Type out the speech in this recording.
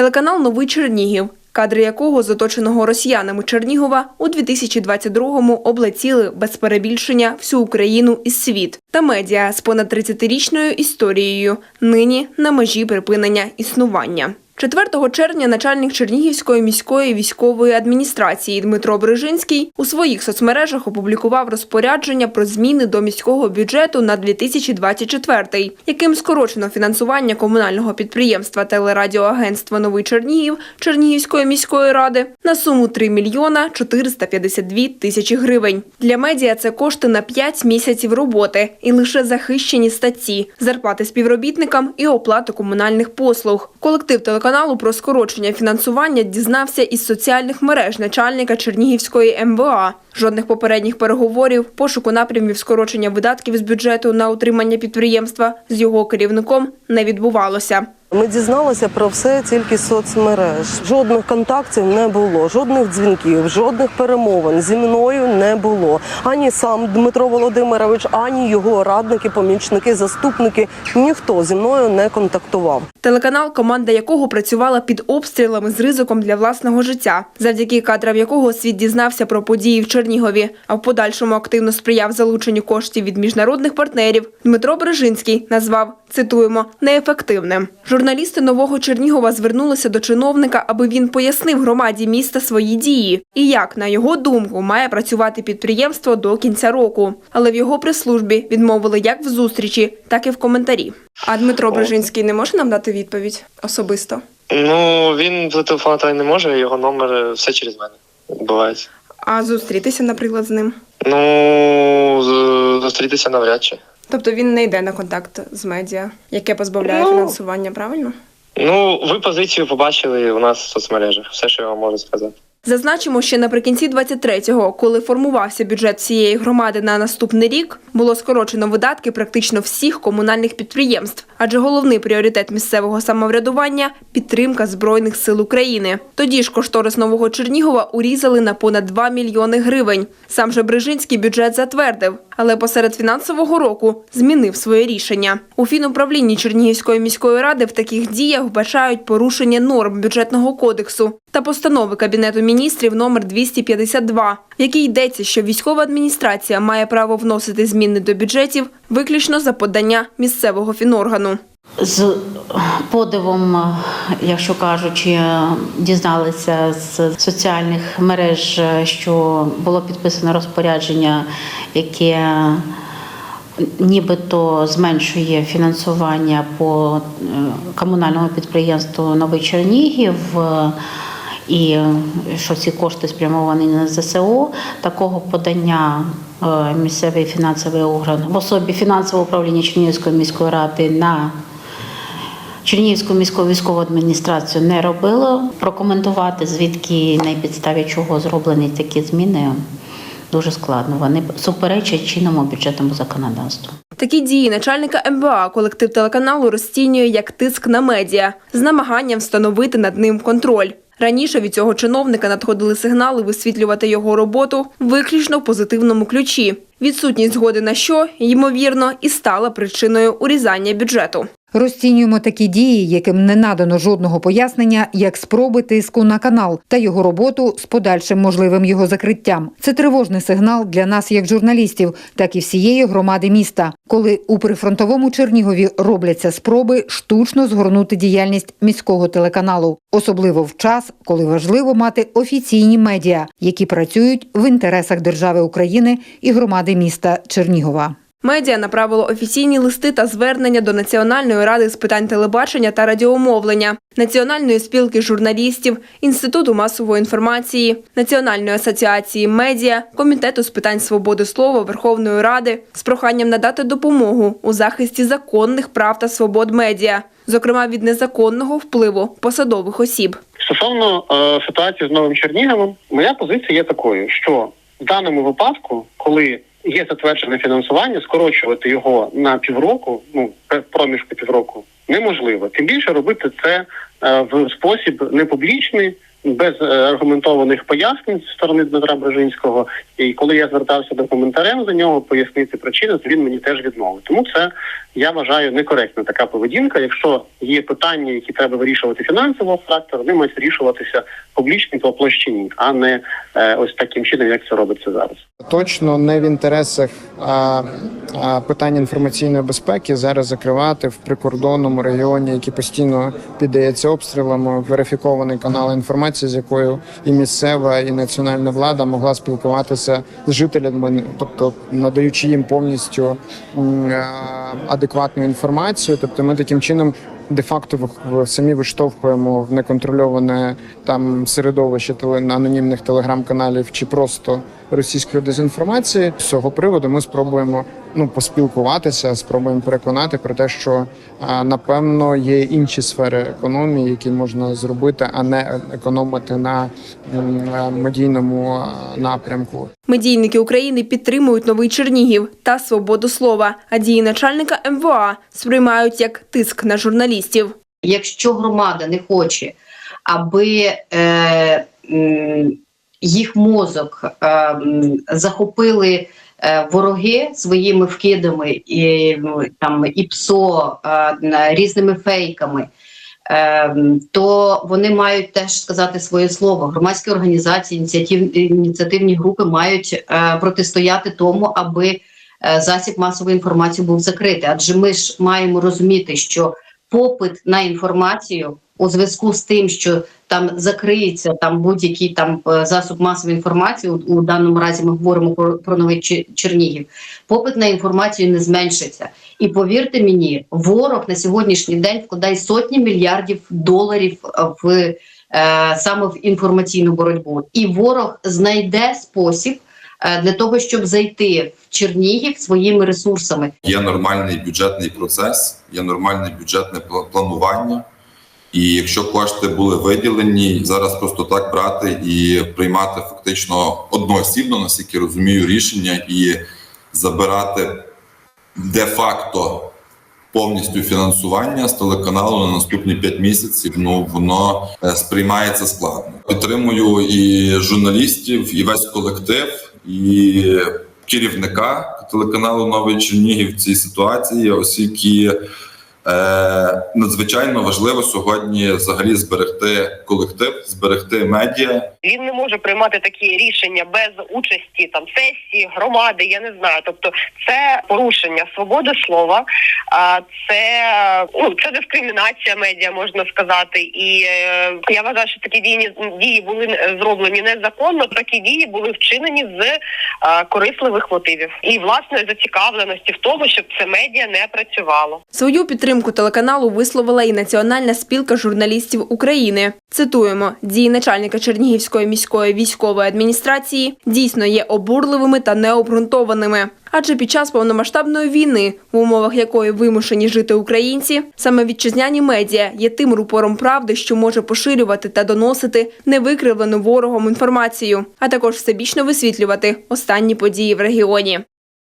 Телеканал Новий Чернігів, кадри якого з оточеного росіянами Чернігова у 2022-му облетіли без перебільшення всю Україну і світ. Та медіа з понад 30-річною історією нині на межі припинення існування. 4 червня начальник Чернігівської міської військової адміністрації Дмитро Брижинський у своїх соцмережах опублікував розпорядження про зміни до міського бюджету на 2024, яким скорочено фінансування комунального підприємства телерадіоагентства Новий Чернігів Чернігівської міської ради на суму 3 мільйона 452 тисячі гривень. Для медіа це кошти на 5 місяців роботи і лише захищені статті, зарплати співробітникам і оплату комунальних послуг. Колектив телеканалу про скорочення фінансування дізнався із соціальних мереж начальника Чернігівської МВА. Жодних попередніх переговорів, пошуку напрямів скорочення видатків з бюджету на утримання підприємства з його керівником не відбувалося. Ми дізналися про все тільки з соцмереж. Жодних контактів не було, жодних дзвінків, жодних перемовин зі мною не було. Ані сам Дмитро Володимирович, ані його радники, помічники, заступники. Ніхто зі мною не контактував. Телеканал, команда якого працювала під обстрілами з ризиком для власного життя, завдяки кадрам якого світ дізнався про події в Чернігові, а в подальшому активно сприяв залученню коштів від міжнародних партнерів. Дмитро Брижинський назвав цитуємо неефективним. Журналісти нового Чернігова звернулися до чиновника, аби він пояснив громаді міста свої дії і як, на його думку, має працювати підприємство до кінця року. Але в його прес-службі відмовили як в зустрічі, так і в коментарі. А Дмитро Брижинський не може нам дати відповідь особисто? Ну, він зателефонувати не може, його номер е, все через мене відбувається. А зустрітися, наприклад, з ним. Ну, зустрітися навряд чи. Тобто він не йде на контакт з медіа, яке позбавляє Ну. фінансування, правильно? Ну, ви позицію побачили у нас в соцмережах. Все, що я вам можу сказати. Зазначимо, що наприкінці 23-го, коли формувався бюджет всієї громади на наступний рік, було скорочено видатки практично всіх комунальних підприємств, адже головний пріоритет місцевого самоврядування підтримка збройних сил України. Тоді ж кошторис нового Чернігова урізали на понад 2 мільйони гривень. Сам же Брижинський бюджет затвердив, але посеред фінансового року змінив своє рішення. У фінуправлінні Чернігівської міської ради в таких діях вбачають порушення норм бюджетного кодексу та постанови Кабінету міністрів номер 252, в якій йдеться, що військова адміністрація має право вносити зміни до бюджетів виключно за подання місцевого фіноргану. З подивом, якщо кажучи, дізналися з соціальних мереж, що було підписано розпорядження, яке нібито зменшує фінансування по е, комунальному підприємству Новий Чернігів. Е, І що ці кошти спрямовані на ЗСУ, такого подання е, місцевий фінансовий орган в особі фінансового управління Чернігівської міської ради на Чернігівську міську військову адміністрацію не робило. Прокоментувати, звідки на підставі чого зроблені такі зміни, дуже складно. Вони суперечать чинному бюджетному законодавству. Такі дії начальника МВА колектив телеканалу розцінює як тиск на медіа з намаганням встановити над ним контроль. Раніше від цього чиновника надходили сигнали висвітлювати його роботу виключно в позитивному ключі. Відсутність згоди на що, ймовірно, і стала причиною урізання бюджету. Розцінюємо такі дії, яким не надано жодного пояснення, як спроби тиску на канал та його роботу з подальшим можливим його закриттям. Це тривожний сигнал для нас, як журналістів, так і всієї громади міста, коли у прифронтовому Чернігові робляться спроби штучно згорнути діяльність міського телеканалу, особливо в час, коли важливо мати офіційні медіа, які працюють в інтересах держави України і громади міста Чернігова. Медіа направило офіційні листи та звернення до Національної ради з питань телебачення та радіомовлення, Національної спілки журналістів, Інституту масової інформації, Національної асоціації медіа, Комітету з питань свободи слова Верховної Ради з проханням надати допомогу у захисті законних прав та свобод медіа, зокрема від незаконного впливу посадових осіб. Стосовно е, ситуації з новим Черніговом, моя позиція є такою, що в даному випадку, коли є затверджене фінансування, скорочувати його на півроку, ну проміжку півроку, неможливо. Тим більше робити це е, в спосіб непублічний, без е, аргументованих пояснень зі сторони Дмитра Брежинського. І коли я звертався до коментарем за нього пояснити причини, то він мені теж відмовив. Тому це я вважаю некоректна така поведінка. Якщо є питання, які треба вирішувати фінансового характеру, вони мають вирішуватися публічно по площині, а не е, ось таким чином, як це робиться зараз. Точно не в інтересах а, а, питань інформаційної безпеки зараз закривати в прикордонному регіоні, який постійно піддається обстрілам, верифікований канал інформації, з якою і місцева, і національна влада могла спілкуватися з жителями, тобто надаючи їм повністю е, адекватну інформацію. Тобто, ми таким чином. Де-факто самі виштовхуємо в неконтрольоване там середовище анонімних телеграм-каналів чи просто російської дезінформації. З цього приводу ми спробуємо ну поспілкуватися, спробуємо переконати про те, що напевно є інші сфери економії, які можна зробити, а не економити на е, медійному напрямку. Медійники України підтримують новий Чернігів та свободу слова, а дії начальника МВА сприймають як тиск на журналістів. Якщо громада не хоче, аби е, їх мозок е, захопили е, вороги своїми вкидами і там і ПСО е, різними фейками. е, То вони мають теж сказати своє слово. Громадські організації, ініціатив, ініціативні групи мають е, протистояти тому, аби засіб масової інформації був закритий. Адже ми ж маємо розуміти, що попит на інформацію у зв'язку з тим, що там закриється там будь-який там е, засоб масової інформації. У, даному разі ми говоримо про, про новий Чернігів. Попит на інформацію не зменшиться. І повірте мені, ворог на сьогоднішній день вкладає сотні мільярдів доларів в е, саме в інформаційну боротьбу. І ворог знайде спосіб для того, щоб зайти в Чернігів своїми ресурсами. Є нормальний бюджетний процес, є нормальне бюджетне планування. І якщо кошти були виділені, зараз просто так брати і приймати фактично одноосібно, наскільки розумію, рішення і забирати де-факто повністю фінансування з телеканалу на наступні 5 місяців, ну воно е, сприймається складно. Підтримую і журналістів, і весь колектив, і керівника телеканалу Новий Чернігів в цій ситуації, оскільки надзвичайно важливо сьогодні взагалі зберегти колектив, зберегти медіа Він не може приймати такі рішення без участі там сесії, громади. Я не знаю. Тобто, це порушення свободи слова, а це ну це дискримінація медіа, можна сказати. І е, я вважаю, що такі дії дії були е, зроблені незаконно. Такі дії були вчинені з е, корисливих мотивів і власної зацікавленості в тому, щоб це медіа не працювало. Свою підтримку телеканалу висловила і Національна спілка журналістів України. Цитуємо: дії начальника Чернігівської міської військової адміністрації дійсно є обурливими та необґрунтованими. Адже під час повномасштабної війни, в умовах якої вимушені жити українці, саме вітчизняні медіа є тим рупором правди, що може поширювати та доносити невикривлену ворогом інформацію, а також всебічно висвітлювати останні події в регіоні.